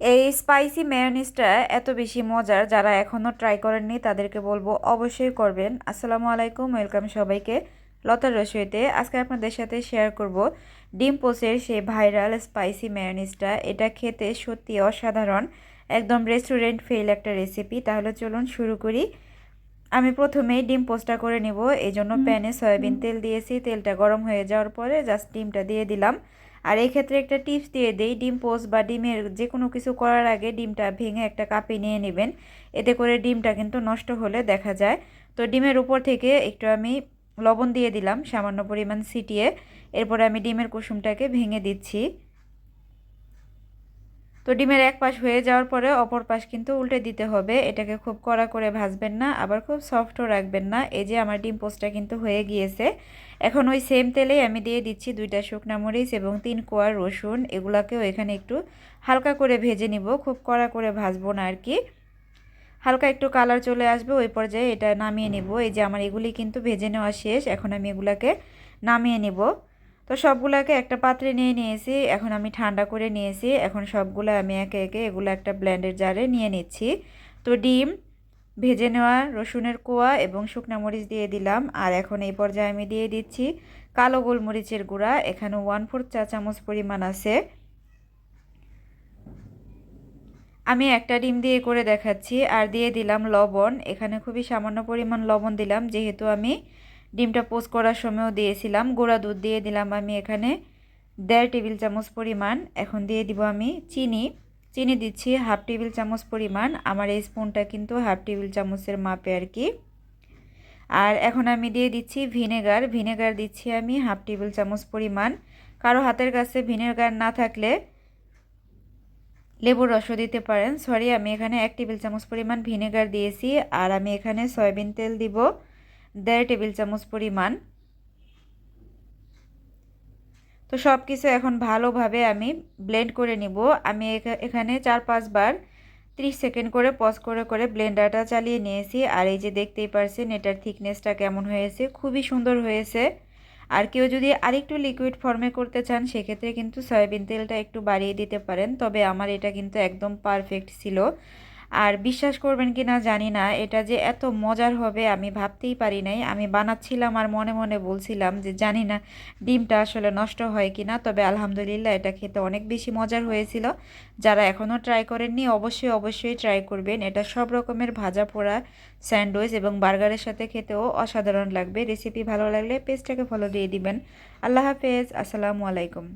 এই স্পাইসি মেয়োনিজটা এত বেশি মজার যারা এখনও ট্রাই করেননি তাদেরকে বলব অবশ্যই করবেন। আসসালামু আলাইকুম ওয়েলকাম সবাইকে লতার রসইতে। আজকে আপনাদের সাথে শেয়ার করব ডিম পোসের সেই ভাইরাল স্পাইসি মেয়োনিজটা এটা খেতে সত্যি অসাধারণ একদম রেস্টুরেন্ট ফেল একটা রেসিপি। তাহলে চলুন শুরু করি। আমি প্রথমেই ডিম পোস্টটা করে নিব এই জন্য প্যানে সয়াবিন তেল দিয়েছি। তেলটা গরম হয়ে যাওয়ার পরে জাস্ট ডিমটা দিয়ে দিলাম। আর এই ক্ষেত্রে একটা টিপস দিয়ে দেই, ডিম পোস বা ডিমের যে কোনো কিছু করার আগে ডিমটা ভেঙে একটা কাপে নিয়ে নেবেন। এতে করে ডিমটা কিন্তু নষ্ট হলে দেখা যায়। তো ডিমের উপর থেকে একটু আমি লবণ দিয়ে দিলাম সামান্য পরিমাণ ছিটিয়ে। এরপরে আমি ডিমের কুসুমটাকে ভেঙে দিচ্ছি। তো ডিমের এক পাশ হয়ে যাওয়ার পরে অপর পাশ কিন্তু উল্টে দিতে হবে। এটাকে খুব কড়া করে ভাজবেন না, আবার খুব সফটও রাখবেন না। এই যে আমার ডিম পোস্টটা কিন্তু হয়ে গিয়েছে। এখন ওই সেম তেলেই আমি দিয়ে দিচ্ছি দুইটা শুকনা মরিচ এবং তিন কোয়ার রসুন। এগুলাকেও এখানে একটু হালকা করে ভেজে নিব, খুব কড়া করে ভাজবো না আর কি। হালকা একটু কালার চলে আসবে, ওই পর্যায়ে এটা নামিয়ে নিব। এই যে আমার এগুলি কিন্তু ভেজে নেওয়া শেষ, এখন আমি এগুলাকে নামিয়ে নিব। তো সবগুলোকে একটা পাত্রে নিয়ে নিয়েছি, এখন আমি ঠান্ডা করে নিয়েছি। এখন সবগুলো আমি একে একে এগুলো একটা ব্ল্যান্ডের জারে নিয়ে নিচ্ছি। তো ডিম, ভেজে নেওয়া রসুনের কোয়া এবং শুকনা মরিচ দিয়ে দিলাম। আর এখন এই পর্যায়ে আমি দিয়ে দিচ্ছি কালো গোলমরিচের গুঁড়া। এখানে ওয়ান ফোর্থ চা চামচ পরিমাণ আছে। আমি একটা ডিম দিয়ে করে দেখাচ্ছি। আর দিয়ে দিলাম লবণ। এখানে খুবই সামান্য পরিমাণ লবণ দিলাম। যেহেতু আমি ডিমটা পোস্ট করার সময়ও দিয়েছিলাম। গোড়া দুধ দিয়ে দিলাম আমি এখানে। দেড় টেবিল চামচ পরিমাণ, এখন দিয়ে দিব আমি চিনি। চিনি দিচ্ছি হাফ টেবিল চামচ পরিমাণ, আমার এই স্পুনটা কিন্তু হাফ টেবিল চামচের মাপে আর কি। আর এখন আমি দিয়ে দিচ্ছি ভিনেগার। ভিনেগার দিচ্ছি আমি হাফ টেবিল চামচ পরিমাণ। কারও হাতের কাছে ভিনেগার না থাকলে লেবুর রসও দিতে পারেন। সরি আমি এখানে এক টেবিল চামচ পরিমাণ ভিনেগার দিয়েছি, আর আমি এখানে সয়াবিন তেল দিব। দেড় টেবিল চামচ পরিমাণ। তো সব কিছু এখন ভালোভাবে আমি ব্লেন্ড করে নিব। আমি এখানে চার পাঁচবার ত্রিশ সেকেন্ড করে পজ করে করে ব্লেন্ডারটা চালিয়ে নিয়েছি। আর এই যে দেখতেই পারছেন, এটার থিকনেসটা কেমন হয়েছে? খুবই সুন্দর হয়েছে। আর কেউ যদি আরেকটু লিকুইড ফর্মে করতে চান, সেক্ষেত্রে কিন্তু সয়াবিন তেলটা একটু বাড়িয়ে দিতে পারেন। তবে আমার এটা কিন্তু একদম পারফেক্ট ছিল। আর বিশ্বাস করবেন কি না জানি না, এটা যে এত মজার হবে আমি ভাবতেই পারি নাই। আমি বানাচ্ছিলাম আর মনে মনে বলছিলাম যে জানি না ডিমটা আসলে নষ্ট হয় কি না তবে আলহামদুলিল্লাহ এটা খেতে অনেক বেশি মজার হয়েছিল। যারা এখনও ট্রাই করেননি, অবশ্যই অবশ্যই ট্রাই করবেন। এটা সব রকমের ভাজা পোড়া, স্যান্ডউইচ এবং বার্গারের সাথে খেতেও অসাধারণ লাগবে। রেসিপি ভালো লাগলে পেজটাকে ফলো দিয়ে দিবেন। আল্লাহ হাফেজ, আসসালামু আলাইকুম।